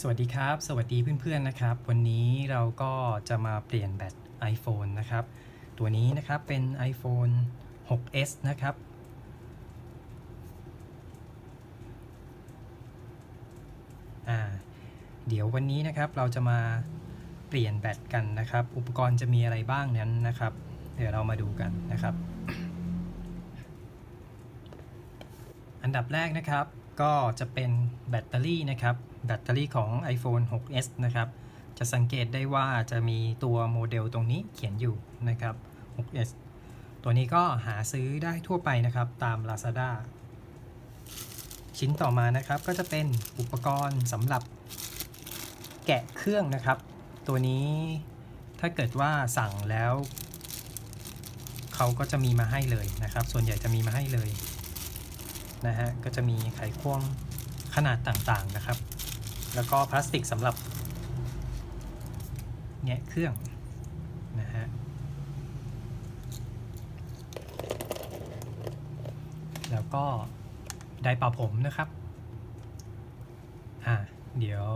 สวัสดีครับ สวัสดีเพื่อนๆนะครับ วันนี้เราก็จะมาเปลี่ยนแบต iPhone นะครับ ตัวนี้นะครับเป็น iPhone 6s นะครับ อ่า เดี๋ยววันนี้นะครับเราจะมาเปลี่ยนแบตกันนะครับ อุปกรณ์จะมีอะไรบ้างนั้นนะครับ เดี๋ยวเรามาดูกันนะครับ อันดับแรกนะครับ ก็จะเป็นแบตเตอรี่นะครับ แบตเตอรี่ของ iPhone 6s นะครับ จะสังเกตได้ว่าจะมีตัวโมเดลตรงนี้เขียนอยู่นะครับ 6s ตัวนี้ก็หาซื้อได้ทั่วไปนะครับตาม Lazada ชิ้นต่อมานะครับก็จะเป็นอุปกรณ์สำหรับแกะเครื่องนะครับ ตัวนี้ถ้าเกิดว่าสั่งแล้ว เขาก็จะมีมาให้เลยนะครับ ส่วนใหญ่จะมีมาให้เลย นะฮะก็จะมีไขควงขนาดต่างๆนะครับ แล้วก็พลาสติกสำหรับแงะเครื่องนะฮะแล้วก็ไดเป่าผมนะครับอ่าเดี๋ยว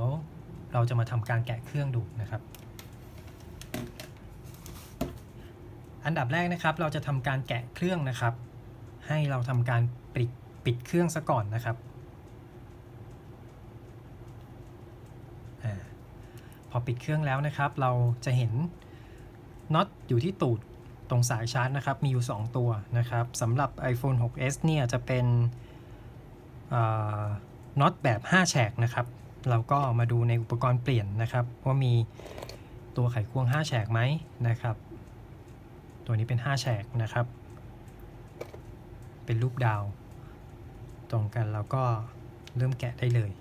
เราจะมาทำการแกะเครื่องดูนะครับ อันดับแรกนะครับเราจะทำการแกะเครื่องนะครับ ให้เราทำการปิด ปิดเครื่องซะก่อนนะครับอพอปิดเครื่องแล้วนะครับ เราจะเห็นน็อตอยู่ที่ตูดตรงสายชาร์จนะครับ มีอยู่ 2 ตัวนะครับสำหรับ iPhone 6s เนี่ยจะเป็นน็อตแบบ 5 แฉกนะครับ เราก็มาดูในอุปกรณ์เปลี่ยนนะครับ ว่ามีตัวไขควง 5 แฉกไหมนะครับ ตัวนี้เป็น 5 แฉกนะครับ เป็นรูปดาว ตรงกันแล้วก็เริ่มแกะได้เลย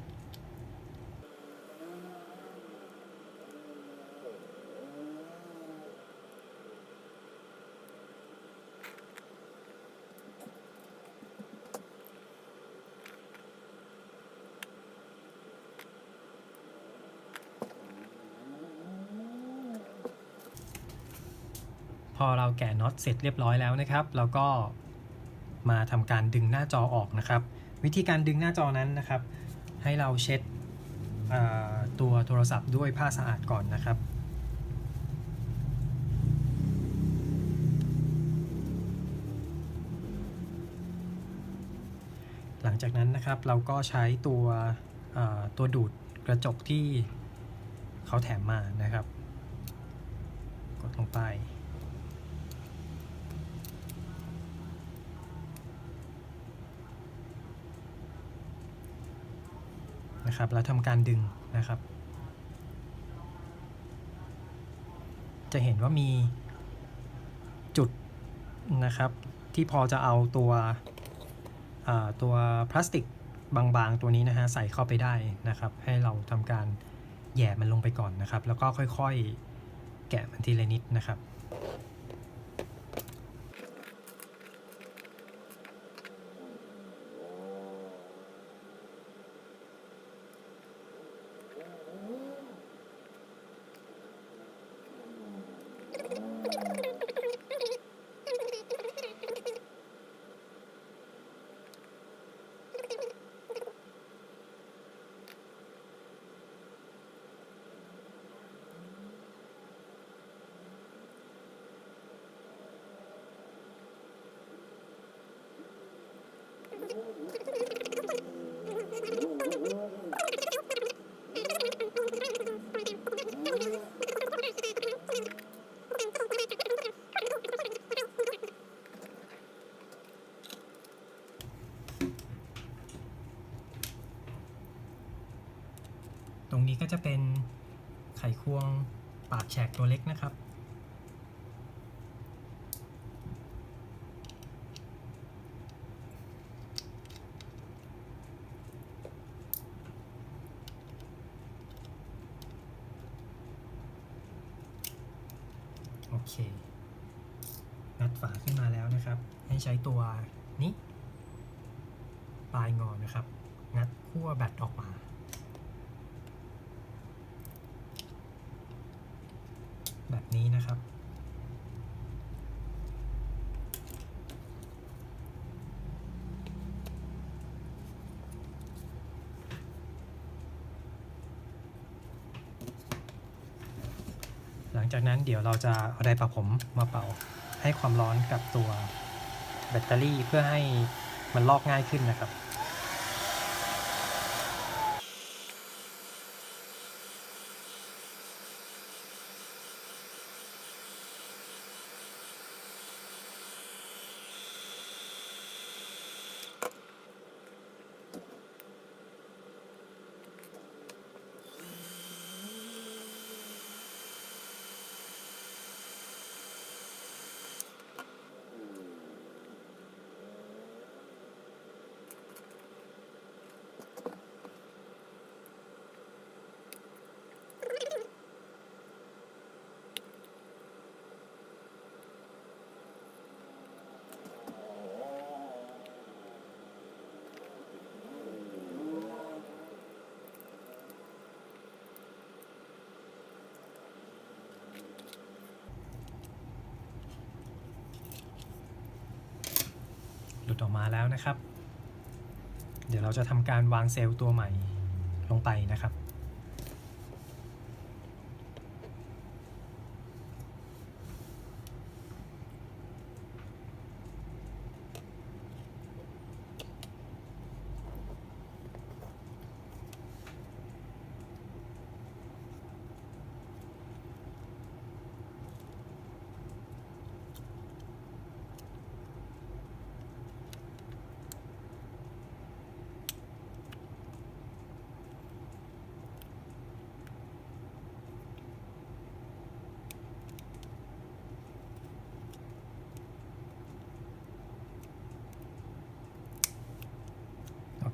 พอเราแกะน็อตเสร็จเรียบร้อยแล้วนะครับ เราก็มาทำการดึงหน้าจอออกนะครับ วิธีการดึงหน้าจอนั้นนะครับ ให้เราเช็ดตัวโทรศัพท์ด้วยผ้าสะอาดก่อนนะครับหลังจากนั้นนะครับเราก็ใช้ตัวตัวดูดกระจกที่เขาแถมมานะครับ กดลงไป นะครับ แล้วทำการดึงนะครับ จะเห็นว่ามีจุดนะครับ ที่พอจะเอาตัวตัวพลาสติกบางๆ ตัวนี้นะฮะใส่เข้าไปได้นะครับ ให้เราทำการแย่มันลงไปก่อนนะครับ แล้วก็ค่อยๆ แกะมันทีละนิดนะครับ ตรงนี้ก็จะเป็นไขควงปากแฉกตัวเล็กนะครับ โอเค งัดฝาขึ้นมาแล้วนะครับ ให้ใช้ตัวนี้ ปลายงอนะครับ งัดขั้วแบตออกมา แบบนี้นะครับ หลังจากนั้นเดี๋ยวเราจะเอาไดรประผมมาเป่าให้ความร้อนกับตัวแบตเตอรี่เพื่อให้มันลอกง่ายขึ้นนะครับ หลุดออกมาแล้วนะครับ เดี๋ยวเราจะทำการวางเซลล์ตัวใหม่ลงไปนะครับ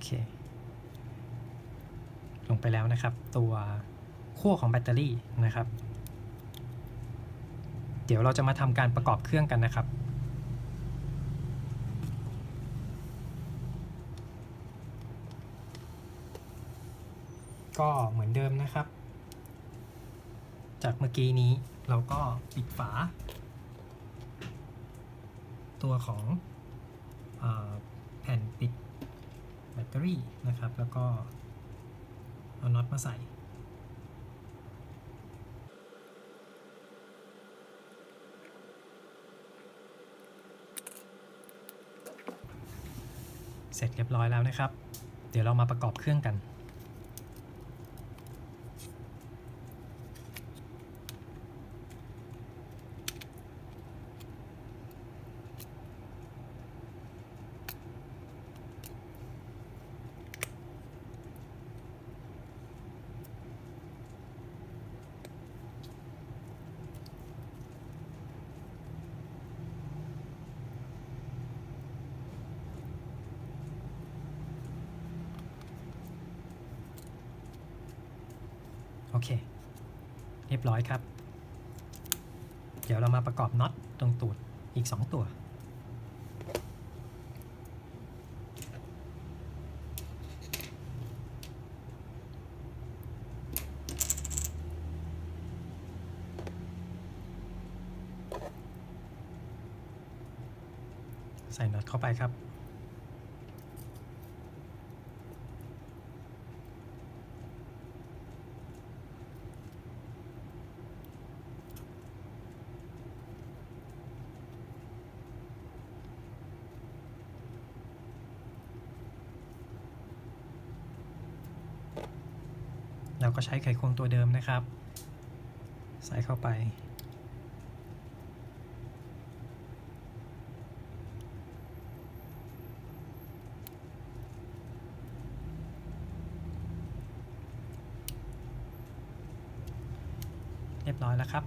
เค ลงไปแล้วนะครับ ตัวขั้วของแบตเตอรี่นะครับ เดี๋ยวเราจะมาทำการประกอบเครื่องกันนะครับก็เหมือนเดิมนะครับ จากเมื่อกี้นี้เราก็ปิดฝา ตัวของอแผ่นปิด ตเตอรี่นะครับ แล้วก็เอาน็อตมาใส่ เสร็จเรียบร้อยแล้วนะครับ เดี๋ยวเรามาประกอบเครื่องกัน เค เรียบร้อยครับ เดี๋ยวเรามาประกอบน็อตตรงตูดอีก 2 ตัว ใส่น็อตเข้าไปครับ ก็ใช้ไขควงตัวเดิมนะครับ ใส่เข้าไป เรียบร้อยแล้วครับ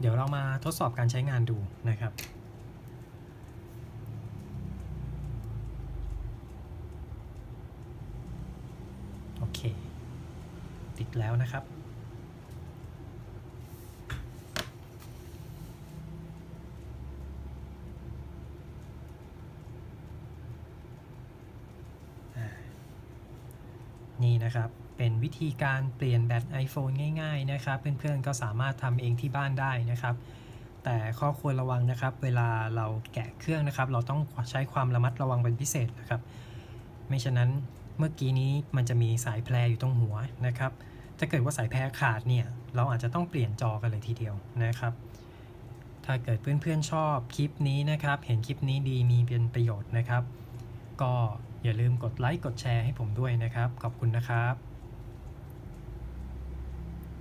เดี๋ยวเรามาทดสอบการใช้งานดูนะครับ โอเค ติด แล้วนะครับ นี่นะครับ เป็นวิธีการเปลี่ยนแบต iPhone ง่าย ๆ นะครับ เพื่อนๆ ก็สามารถทำเองที่บ้านได้นะครับแต่ข้อควรระวังนะครับ เวลาเราแกะเครื่องนะครับ เราต้องใช้ความระมัดระวังเป็นพิเศษนะครับ ไม่ฉะนั้นเมื่อกี้นี้มันจะมีสายแพรอยู่ตรงหัวนะครับ ถ้าเกิดว่าสายแพรขาดเนี่ยเราอาจจะต้องเปลี่ยนจอกันเลยทีเดียวนะครับ ถ้าเกิดเพื่อนๆชอบคลิปนี้นะครับ เห็นคลิปนี้ดีมีเป็นประโยชน์นะครับ ก็อย่าลืมกดไลค์กดแชร์ให้ผมด้วยนะครับ ขอบคุณนะครับ